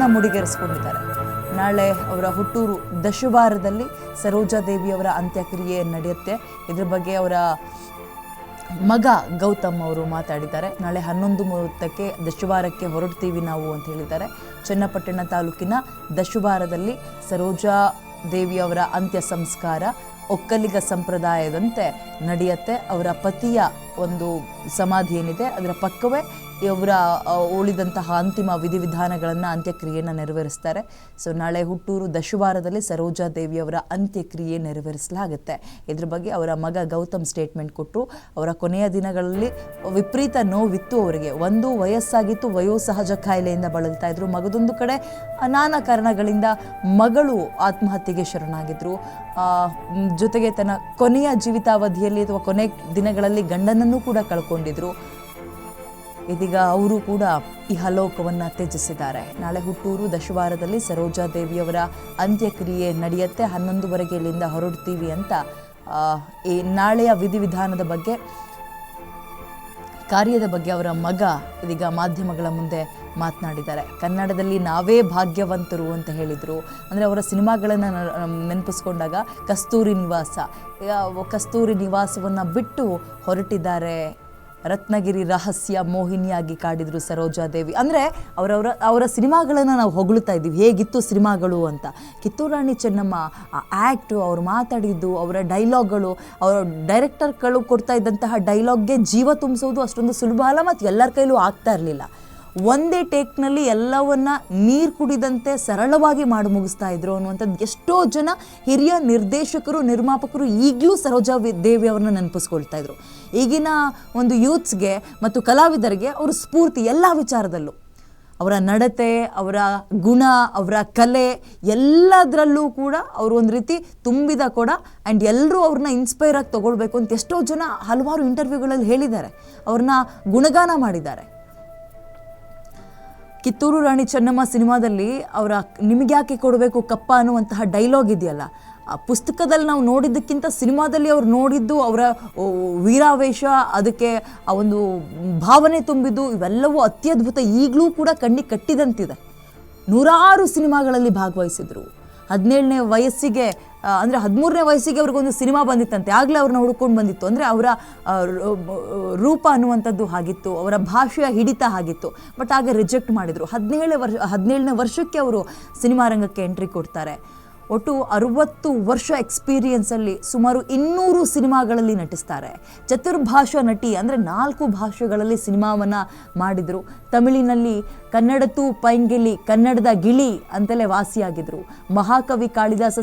ಜೀವನವನ್ನು ಮುಡಿಗೇರಿಸ್ಕೊಂಡಿದ್ದಾರೆ. ನಾಳೆ ಅವರ ಹುಟ್ಟೂರು ದಶವಾರದಲ್ಲಿ ಸರೋಜಾದೇವಿಯವರ ಅಂತ್ಯಕ್ರಿಯೆ ನಡೆಯುತ್ತೆ. ಇದ್ರ ಬಗ್ಗೆ ಅವರ ಮಗ ಗೌತಮ್ ಅವರು ಮಾತಾಡಿದ್ದಾರೆ. ನಾಳೆ ಹನ್ನೊಂದು ಮೂವತ್ತಕ್ಕೆ ದಶವಾರಕ್ಕೆ ಹೊರಡ್ತೀವಿ ನಾವು ಅಂತ ಹೇಳಿದ್ದಾರೆ. ಚನ್ನಪಟ್ಟಣ ತಾಲೂಕಿನ ದಶವಾರದಲ್ಲಿ ಸರೋಜಾ ದೇವಿಯವರ ಅಂತ್ಯ ಸಂಸ್ಕಾರ ಒಕ್ಕಲಿಗ ಸಂಪ್ರದಾಯದಂತೆ ನಡೆಯುತ್ತೆ. ಅವರ ಪತಿಯ ಒಂದು ಸಮಾಧಿ ಏನಿದೆ, ಅದರ ಪಕ್ಕವೇ ಇವರ ಉಳಿದಂತಹ ಅಂತಿಮ ವಿಧಿವಿಧಾನಗಳನ್ನು ಅಂತ್ಯಕ್ರಿಯೆಯನ್ನು ನೆರವೇರಿಸ್ತಾರೆ. ಸೊ ನಾಳೆ ಹುಟ್ಟೂರು ದಶವಾರದಲ್ಲಿ ಸರೋಜಾ ದೇವಿಯವರ ಅಂತ್ಯಕ್ರಿಯೆ ನೆರವೇರಿಸಲಾಗುತ್ತೆ. ಇದ್ರ ಬಗ್ಗೆ ಅವರ ಮಗ ಗೌತಮ್ ಸ್ಟೇಟ್ಮೆಂಟ್ ಕೊಟ್ಟರು ಅವರ ಕೊನೆಯ ದಿನಗಳಲ್ಲಿ ವಿಪರೀತ ನೋವಿತ್ತು ಅವರಿಗೆ. ಒಂದು ವಯಸ್ಸಾಗಿತ್ತು, ವಯೋಸಹಜ ಕಾಯಿಲೆಯಿಂದ ಬಳಲ್ತಾ ಇದ್ರು. ಮಗದೊಂದು ಕಡೆ ನಾನಾ ಕಾರಣಗಳಿಂದ ಮಗಳು ಆತ್ಮಹತ್ಯೆಗೆ ಶರಣಾಗಿದ್ರು. ಜೊತೆಗೆ ತನ್ನ ಕೊನೆಯ ಜೀವಿತಾವಧಿಯಲ್ಲಿ ಅಥವಾ ಕೊನೆ ದಿನಗಳಲ್ಲಿ ಗಂಡನನ್ನು ಕೂಡ ಕಳ್ಕೊಂಡಿದ್ರು. ಇದೀಗ ಅವರು ಕೂಡ ಈ ಹಲೋಕವನ್ನು ತ್ಯಜಿಸಿದ್ದಾರೆ. ನಾಳೆ ಹುಟ್ಟೂರು ದಶವಾರದಲ್ಲಿ ಸರೋಜಾ ದೇವಿಯವರ ಅಂತ್ಯಕ್ರಿಯೆ ನಡೆಯುತ್ತೆ. ಹನ್ನೊಂದುವರೆಗೆ ಇಲ್ಲಿಂದ ಹೊರಡ್ತೀವಿ ಅಂತ ಈ ನಾಳೆಯ ವಿಧಿವಿಧಾನದ ಬಗ್ಗೆ ಕಾರ್ಯದ ಬಗ್ಗೆ ಅವರ ಮಗ ಇದೀಗ ಮಾಧ್ಯಮಗಳ ಮುಂದೆ ಮಾತನಾಡಿದ್ದಾರೆ. ಕನ್ನಡದಲ್ಲಿ ನಾವೇ ಭಾಗ್ಯವಂತರು ಅಂತ ಹೇಳಿದರು. ಅಂದರೆ ಅವರ ಸಿನಿಮಾಗಳನ್ನು ನೆನಪಿಸ್ಕೊಂಡಾಗ ಕಸ್ತೂರಿ ನಿವಾಸ. ಕಸ್ತೂರಿ ನಿವಾಸವನ್ನು ಬಿಟ್ಟು ಹೊರಟಿದ್ದಾರೆ ರತ್ನಗಿರಿ ರಹಸ್ಯ ಮೋಹಿನಿಯಾಗಿ ಕಾಡಿದ್ರು ಸರೋಜಾದೇವಿ ಅಂದರೆ ಅವರವರ, ಅವರ ಸಿನಿಮಾಗಳನ್ನು ನಾವು ಹೊಗಳುತ್ತಾ ಇದ್ದೀವಿ. ಹೇಗಿತ್ತು ಸಿನಿಮಾಗಳು ಅಂತ. ಕಿತ್ತೂರು ರಾಣಿ ಚೆನ್ನಮ್ಮ, ಆ ಆ್ಯಕ್ಟು ಅವ್ರು ಮಾತಾಡಿದ್ದು, ಅವರ ಡೈಲಾಗ್ಗಳು ಅವರ ಡೈರೆಕ್ಟರ್ಗಳು ಕೊಡ್ತಾ ಇದ್ದಂತಹ ಡೈಲಾಗ್ಗೆ ಜೀವ ತುಂಬಿಸೋದು ಅಷ್ಟೊಂದು ಸುಲಭ ಅಲ್ಲ, ಮತ್ತು ಎಲ್ಲರ ಕೈಲೂ ಆಗ್ತಾ ಇರಲಿಲ್ಲ. ಒಂದೇ ಟೇಕ್ನಲ್ಲಿ ಎಲ್ಲವನ್ನ ನೀರು ಕುಡಿದಂತೆ ಸರಳವಾಗಿ ಮಾಡಿ ಮುಗಿಸ್ತಾ ಇದ್ರು ಅನ್ನುವಂಥದ್ದು ಎಷ್ಟೋ ಜನ ಹಿರಿಯ ನಿರ್ದೇಶಕರು, ನಿರ್ಮಾಪಕರು ಈಗಲೂ ಸರೋಜಾ ದೇವಿ ಅವ್ರನ್ನ ನೆನಪಿಸ್ಕೊಳ್ತಾ ಇದ್ರು. ಈಗಿನ ಒಂದು ಯೂತ್ಸ್ಗೆ ಮತ್ತು ಕಲಾವಿದರಿಗೆ ಅವರು ಸ್ಫೂರ್ತಿ ಎಲ್ಲ ವಿಚಾರದಲ್ಲೂ. ಅವರ ನಡತೆ, ಅವರ ಗುಣ, ಅವರ ಕಲೆ ಎಲ್ಲದರಲ್ಲೂ ಕೂಡ ಅವರು ಒಂದು ರೀತಿ ತುಂಬಿದ ಕೊಡ ಆ್ಯಂಡ್ ಎಲ್ಲರೂ ಅವ್ರನ್ನ ಇನ್ಸ್ಪೈರ್ ಆಗಿ ತಗೊಳ್ಬೇಕು ಅಂತ ಎಷ್ಟೋ ಜನ ಹಲವಾರು ಇಂಟರ್ವ್ಯೂಗಳಲ್ಲಿ ಹೇಳಿದ್ದಾರೆ. ಅವ್ರನ್ನ ಗುಣಗಾನ ಮಾಡಿದ್ದಾರೆ. ಕಿತ್ತೂರು ರಾಣಿ ಚೆನ್ನಮ್ಮ ಸಿನಿಮಾದಲ್ಲಿ ಅವರ ನಿಮಗೆ ಯಾಕೆ ಕೊಡಬೇಕು ಕಪ್ಪ ಅನ್ನುವಂತಹ ಡೈಲಾಗ್ ಇದೆಯಲ್ಲ, ಆ ಪುಸ್ತಕದಲ್ಲಿ ನಾವು ನೋಡಿದ್ದಕ್ಕಿಂತ ಸಿನಿಮಾದಲ್ಲಿ ಅವ್ರು ನೋಡಿದ್ದು ಅವರ ವೀರಾವೇಶ, ಅದಕ್ಕೆ ಆ ಒಂದು ಭಾವನೆ ತುಂಬಿದ್ದು ಇವೆಲ್ಲವೂ ಅತ್ಯದ್ಭುತ, ಈಗಲೂ ಕೂಡ ಕಣ್ಣಿಗೆ ಕಟ್ಟಿದಂತಿದೆ. ನೂರಾರು ಸಿನಿಮಾಗಳಲ್ಲಿ ಭಾಗವಹಿಸಿದರು. ಹದಿನೇಳನೇ ವಯಸ್ಸಿಗೆ ಅಂದ್ರೆ ಹದಿಮೂರನೇ ವಯಸ್ಸಿಗೆ ಅವ್ರಿಗೊಂದು ಸಿನಿಮಾ ಬಂದಿತ್ತಂತೆ. ಆಗಲೇ ಅವ್ರನ್ನ ಹುಡ್ಕೊಂಡು ಬಂದಿತ್ತು. ಅಂದರೆ ಅವರ ರೂಪ ಅನ್ನುವಂಥದ್ದು ಹಾಗಿತ್ತು. ಅವರ ಭಾಷೆಯ ಹಿಡಿತ ಆಗಿತ್ತು ಬಟ್ ಆಗ ರಿಜೆಕ್ಟ್ ಮಾಡಿದರು. ಹದಿನೇಳು ವರ್ಷ, ಹದಿನೇಳನೇ ವರ್ಷಕ್ಕೆ ಅವರು ಸಿನಿಮಾ ರಂಗಕ್ಕೆ ಎಂಟ್ರಿ ಕೊಡ್ತಾರೆ. ಒಟ್ಟು ಅರುವತ್ತು ವರ್ಷ ಎಕ್ಸ್ಪೀರಿಯನ್ಸಲ್ಲಿ ಸುಮಾರು ಇನ್ನೂರು ಸಿನಿಮಾಗಳಲ್ಲಿ ನಟಿಸ್ತಾರೆ. ಚತುರ್ಭಾಷಾ ನಟಿ ಅಂದರೆ ನಾಲ್ಕು ಭಾಷೆಗಳಲ್ಲಿ ಸಿನಿಮಾವನ್ನು ಮಾಡಿದರು. ತಮಿಳಿನಲ್ಲಿ ಕನ್ನಡತು ಪೈಂಗಿಲಿ ಕನ್ನಡದ ಗಿಳಿ ಅಂತಲೇ ವಾಸಿಯಾಗಿದ್ದರು ಮಹಾಕವಿ ಕಾಳಿದಾಸ